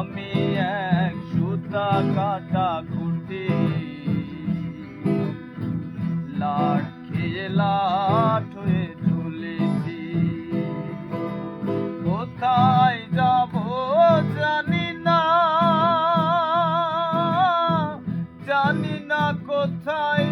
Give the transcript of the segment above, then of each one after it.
আমি এক সুতা কাটা খুঁটি। লাট খেয়ে লাট হয়ে ঝুলেছি কোথায় যাব জানি না। জানি না কোথায়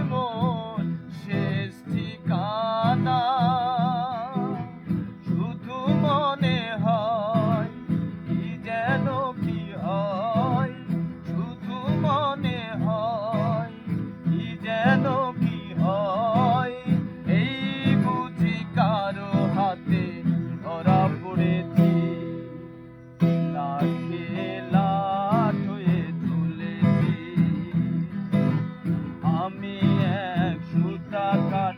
আমি এক সুতা কাট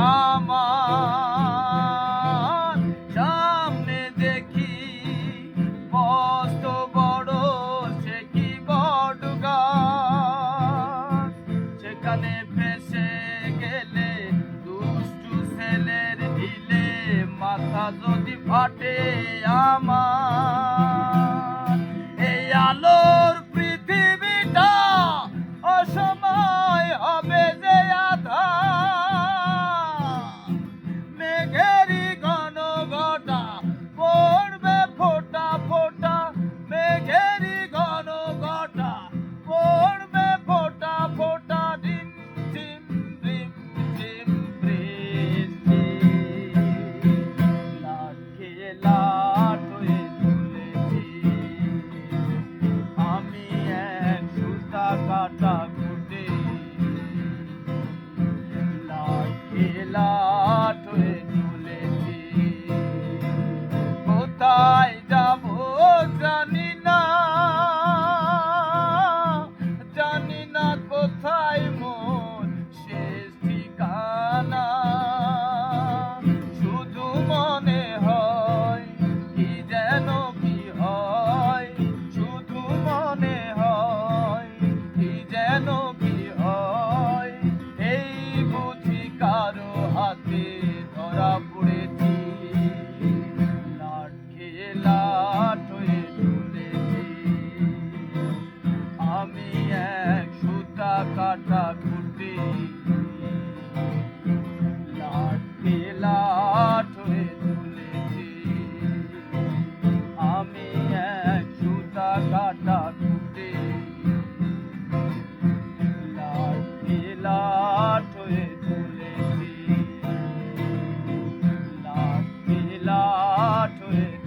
আমার সামনে দেখি মস্ত বড় সে কি বড় গাছ? সেখানে to.